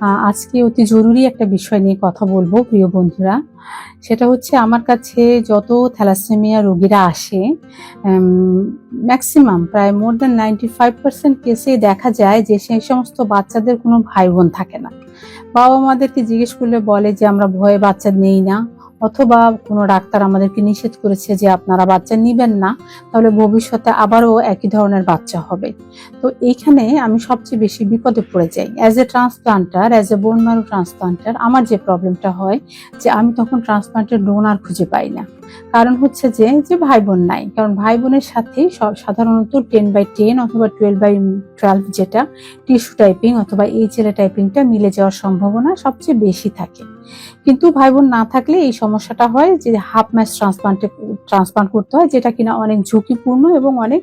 আজকে অতি জরুরি একটা বিষয় নিয়ে কথা বলব, প্রিয় বন্ধুরা। সেটা হচ্ছে আমার কাছে যত থ্যালাসেমিয়া রোগীরা আসে ম্যাক্সিমাম প্রায় more than ninety five percent কেসে দেখা যায় যে সেই সমস্ত বাচ্চাদের কোনো ভাই বোন থাকে না। বাবা মাদেরকে জিজ্ঞেস করলে বলে যে, আমরা ভয়ে বাচ্চা নেই না। অথবা কোনো ডাক্তার আমাদেরকে নিষেধ করেছে যে আপনারা বাচ্চা নেবেন না, তাহলে ভবিষ্যতে আবারও একই ধরনের বাচ্চা হবে। তো এইখানে আমি সবচেয়ে বেশি বিপদে পড়ে যাই। As a transplanter as a bone marrow transplanter আমার যে প্রবলেমটা হয় যে আমি তখন ট্রান্সপ্লান্টের ডোনার খুঁজে পাই না। কারণ হচ্ছে যে যে ভাই বোন নাই। কারণ ভাই বোনের সাথে সাধারণত টেন বাই টেন অথবা টুয়েলভ বাই টুয়েলভ যেটা টিস্যু টাইপিং অথবা এই ছেলে টাইপিংটা মিলে যাওয়ার সম্ভাবনা সবচেয়ে বেশি থাকে। কিন্তু ভাই বোন না থাকলে এই সমস্যাটা হয় যে হাফ ম্যাচ ট্রান্সপ্লান্টে ট্রান্সপ্লান্ট করতে হয়, যেটা কিনা অনেক ঝুঁকিপূর্ণ এবং অনেক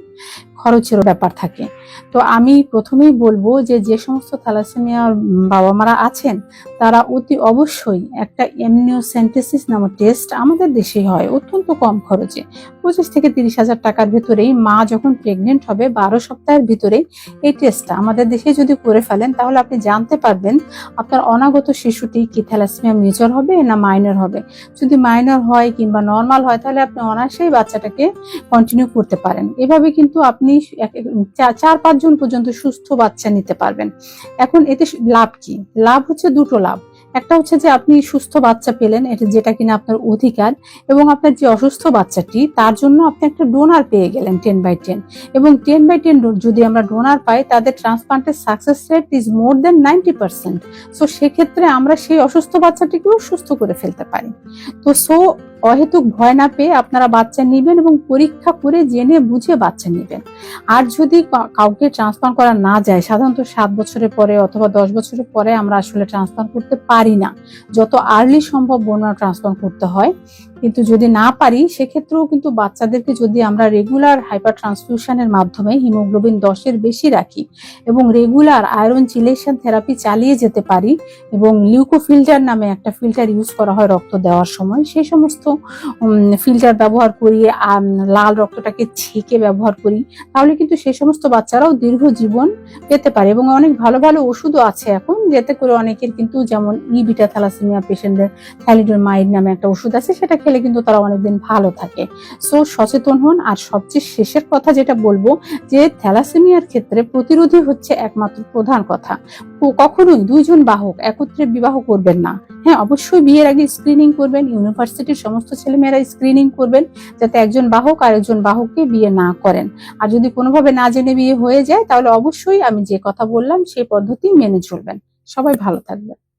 খরচেরও ব্যাপার থাকে। তো আমি প্রথমেই বলব যে যে সমস্ত থ্যালাসেমিয়া বাবা মারা আছেন, তারা অতি অবশ্যই একটা এমনিওসেন্টেসিস নামক টেস্ট আমাদের দেশেই হয়। অত্যন্ত কম খরচে। পঁচিশ থেকে তিরিশ হাজার টাকার ভেতরেই মা যখন প্রেগনেন্ট হবে, বারো সপ্তাহের ভিতরেই এই টেস্টটা আমাদের দেশে যদি করে ফেলেন, তাহলে আপনি জানতে পারবেন আপনার অনাগত শিশুটি কি থ্যালাসেমিয়া মেজর হবে না মাইনর হবে। যদি মাইনর হয় কিংবা নর্মাল হয়, তাহলে আপনি অনায়াসেই বাচ্চাটাকে কন্টিনিউ করতে পারেন। এভাবে কিন্তু আপনি চার, পাঁচজন পর্যন্ত সুস্থ বাচ্চা নিতে পারবেন। এখন এতে লাভ কি? লাভ হচ্ছে দুটো লাভ। একটা হচ্ছে যে আপনি সুস্থ বাচ্চা পেলেন, এটা যেটা কিনা আপনার অধিকার এবং আপনার যে অসুস্থ বাচ্চাটি, তার জন্য আপনি একটা ডোনার পেয়ে গেলেন টেন বাই টেন এবং টেন বাই টেন যদি আমরা ডোনার পাই, তাদের ট্রান্সপ্লান্টের success rate is more than ninety percent so সেক্ষেত্রে আমরা সেই অসুস্থ বাচ্চাটিকেও সুস্থ করে ফেলতে পারি। তো সো অহেতুক ভয় না পেয়ে আপনারা বাচ্চা নেবেন এবং পরীক্ষা করে জেনে বুঝে বাচ্চা নেবেন। আর যদি কাউকে ট্রান্সপ্লান্ট করা না যায়, সাধারণত সাত বছরের পরে অথবা দশ বছরের পরে আমরা আসলে ট্রান্সপ্লান্ট করতে পারি না। যত আর্লি সম্ভব বোন ট্রান্সফার করতে হয়। কিন্তু যদি না পারি, সেক্ষেত্রেও কিন্তু বাচ্চাদেরকে যদি আমরা রেগুলার হাইপার ট্রান্সফিউশনের মাধ্যমে হিমোগ্লোবিন দশের বেশি রাখি এবং রেগুলার আয়রন চিলেশন থেরাপি চালিয়ে যেতে পারি এবং লিউকো ফিল্টার নামে একটা ফিল্টার ইউজ করা হয় রক্ত দেওয়ার সময় সেই সমস্ত ফিল্টার ব্যবহার করি লাল রক্তটাকে ছেঁকে ব্যবহার করি, তাহলে কিন্তু সেই সমস্ত বাচ্চারাও দীর্ঘ জীবন পেতে পারে এবং অনেক ভালো ভালো ওষুধও আছে এখন, যাতে করে অনেকের কিন্তু যেমন ই বিটা থ্যালাসেমিয়া পেশেন্টদের থ্যালিডোমাইড নামে একটা ওষুধ আছে, সেটা খেলে কিন্তু তারা অনেকদিন ভালো থাকে। সো সচেতন হন। আর সবচেয়ে শেষের কথা যেটা বলব, যে থ্যালাসেমিয়ার ক্ষেত্রে প্রতিরোধী হচ্ছে একমাত্র প্রধান কথা। কখনোই দুইজন বাহক একত্রে বিবাহ করবেন না। হ্যাঁ অবশ্যই বিয়ের আগে স্ক্রিনিং করবেন ইউনিভার্সিটির সমস্ত ছেলেমেয়েরা স্ক্রিনিং করবেন, যাতে একজন বাহক আর একজন বাহককে বিয়ে না করেন। আর যদি কোনোভাবে না জেনে বিয়ে হয়ে যায়, তাহলে অবশ্যই আমি যে কথা বললাম সেই পদ্ধতি মেনে চলবেন। সবাই ভালো থাকবেন।